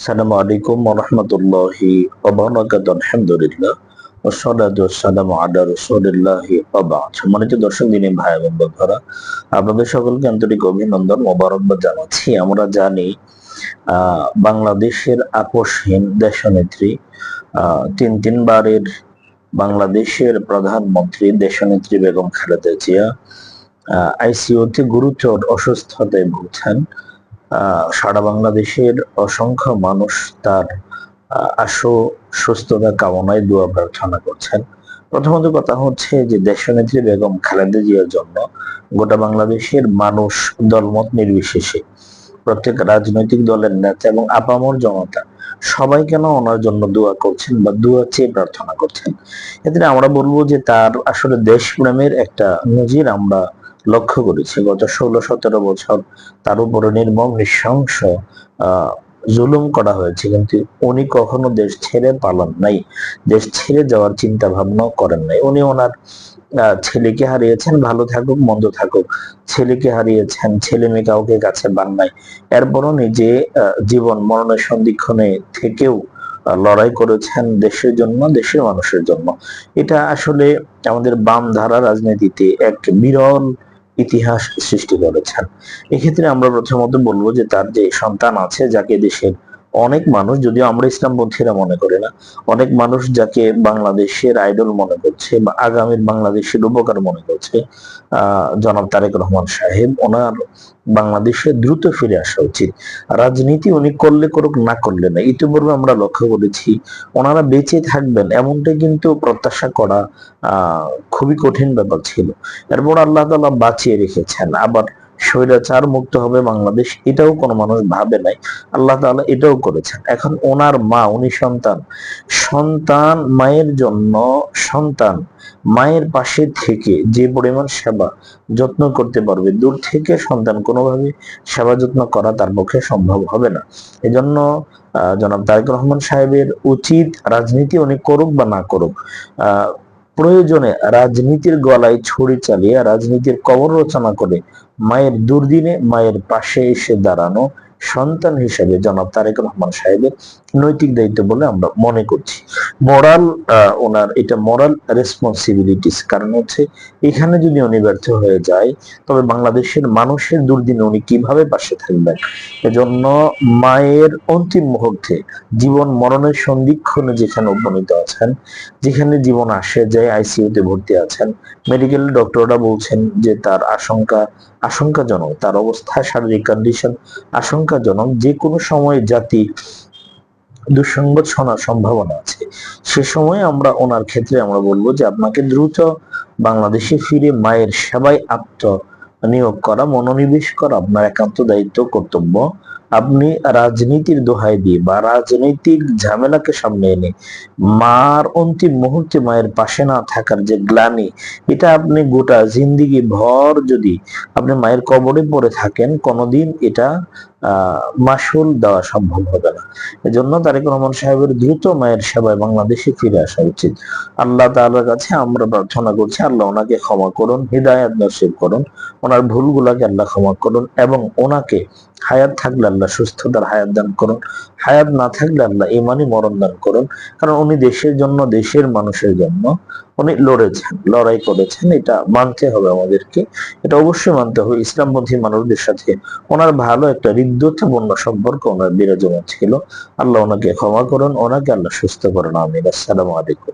আসসালামু আলাইকুম সম্মানিত দর্শক, দিনী ভাই এবং বন্ধুরা, আপনাদের সকলকে আন্তরিক অভিনন্দন, মোবারকবাদ জানাচ্ছি। আমরা জানি বাংলাদেশের আপোষহীন দেশনেত্রী তিন তিনবারের বাংলাদেশের প্রধানমন্ত্রী দেশনেত্রী বেগম খালেদা জিয়া আইসিইউতে গুরুতর অসুস্থতায় ভুগছেন। সারা বাংলাদেশের অসংখ্য মানুষ তার আশু সুস্থতা কামনায় দোয়া প্রার্থনা করছেন। প্রথমত কথা হচ্ছে যে দেশনেত্রী বেগম খালেদা জিয়ার জন্য গোটা বাংলাদেশের মানুষ দলমত নির্বিশেষে প্রত্যেক রাজনৈতিক দলের নেতা এবং আপামর জনতা সবাই কেন ওনার জন্য দোয়া করছেন বা দোয়া চেয়ে প্রার্থনা করছেন? এতে আমরা বলব যে তার আসলে দেশপ্রেমের একটা নজির আমরা লক্ষ্য করেছি। গত ষোলো, সতেরো বছর তার উপরে নির্মম নৃশংস জুলুম করা হয়েছে। কিন্তু উনি কখনো দেশ ছেড়ে পালান নাই। দেশ ছেড়ে যাওয়ার চিন্তা ভাবনাও করেন নাই। উনি ওনার ছেলেকে হারিয়েছেন, ভালো থাকুক, মন্দ থাকুক। ছেলেকে হারিয়েছেন, ছেলে মেয়ে কাউকে কাছে বান নাই। এরপরও নিজে জীবন মরণের সন্ধিক্ষণে থেকেও লড়াই করেছেন দেশের জন্য, দেশের মানুষের জন্য। এটা আসলে আমাদের বাম ধারা রাজনীতিতে এক বিরল ইতিহাস সৃষ্টি করেছেন। এক্ষেত্রে আমরা প্রথমত বলব যে তার যে সন্তান আছে যাকে দেশের অনেক মানুষ, যদিও আমরা ইসলামপন্থীরা মনে করি না, অনেক মানুষ যাকে বাংলাদেশের আইডল মনে করছে বা আগামীর বাংলাদেশের উপকার মনে করছে জনাব তারেক রহমান সাহেব, ওনার বাংলাদেশে দ্রুত ফিরে আসা উচিত। রাজনীতি উনি করলে করুক, না করলে না, ইতিপূর্বে আমরা লক্ষ্য করেছি, ওনারা বেঁচে থাকবেন এমনটা কিন্তু প্রত্যাশা করা খুবই কঠিন ব্যাপার ছিল। এরপর আল্লাহ তালা বাঁচিয়ে রেখেছেন, আবার স্বৈরাচার মুক্ত হবে বাংলাদেশ, এটাও কোনো মানুষ ভাবে নাই। আল্লাহ তাআলা এটাও করেছেন। এখন ওনার মা, উনি সন্তান। সন্তান মায়ের জন্য, সন্তান মায়ের পাশে থেকে যে পরিমাণ সেবা যত্ন করতে পারবে, দূর থেকে সন্তান কোনোভাবে সেবা যত্ন করা তার পক্ষে সম্ভব হবে না। এজন্য জনাব তারেক রহমান সাহেবের উচিত রাজনীতি উনি করুক বা না করুক প্রয়োজনে রাজনীতির গলায় ছুরি চালিয়ে রাজনীতির কবর রচনা করে মায়ের দুর্দিনে মায়ের পাশে এসে দাঁড়ানো সন্তান হিসেবে জনাব তারেক রহমান সাহেবের নৈতিক দায়িত্ব বলে আমরা মনে করছি। মোরাল ওনার এটা মোরাল রেসপন্সিবিলিটিস কারণ হচ্ছে এখানে যদি উনি ব্যর্থ হয়ে যায়, তবে বাংলাদেশের মানুষের দুর্দিনে উনি কীভাবে পাশে থাকবেন? এজন্য মায়ের অন্তিম মুহূর্তে জীবন মরণের সন্ধিক্ষণে যেখানে উপনীত আছেন, যেখানে জীবন আসে যায় আইসিইউতে ভর্তি আছেন মেডিকেল ডক্টররা বলছেন যে তার আশঙ্কা আশঙ্কাজনক। তার অবস্থা, শারীরিক কন্ডিশন আশঙ্কাজনক। যে কোনো সময় জাতি দুঃসংবাদ শোনার সম্ভাবনা আছে। সে সময় আমরা, ওনার ক্ষেত্রে আমরা বলব যে আপনাকে দ্রুত বাংলাদেশে ফিরে মায়ের সেবায় আত্ম নিয়োগ করা, মনোনিবেশ করা আপনার একান্ত দায়িত্ব, কর্তব্য। আপনি রাজনীতির দোহাই দিয়ে বা রাজনৈতিক ঝামেলাকে সামনে এনে মার অন্তিম মুহূর্তে মায়ের পাশে না থাকার যে গ্লানি, এটা আপনি গোটা জিন্দিগি ভর যদি আপনি মায়ের কবরে পড়ে থাকেন, কোনোদিন এটা মাসুল দেওয়া সম্ভব হবে না। এজন্য তারেক রহমান সাহেবের দ্রুত মায়ের সেবায় বাংলাদেশে ফিরে আসা উচিত। আল্লাহ তাআলার কাছে আমরা প্রার্থনা করছি, আল্লাহ ওনাকে ক্ষমা করুন, হৃদায়ত নসিব করুন, ওনার ভুলগুলাকে আল্লাহ ক্ষমা করুন এবং ওনাকে হায়াত থাকলে আল্লাহ সুস্থতার হায়াত দান করুন। হায়াত না থাকলে আল্লাহ ইমানই মরণ দান করুন। কারণ উনি দেশের জন্য, দেশের মানুষের জন্য উনি লড়েছেন, লড়াই করেছেন। এটা মানতে হবে আমাদেরকে। এটা অবশ্যই মানতে হবে। ইসলামপন্থী মানুষদের সাথে ওনার ভালো একটা হৃদ্যতাপূর্ণ সম্পর্ক ওনার বিরাজমান ছিল। আল্লাহ ওনাকে ক্ষমা করুন, ওনাকে আল্লাহ সুস্থ করুন। আমিন। আসসালামু আলাইকুম।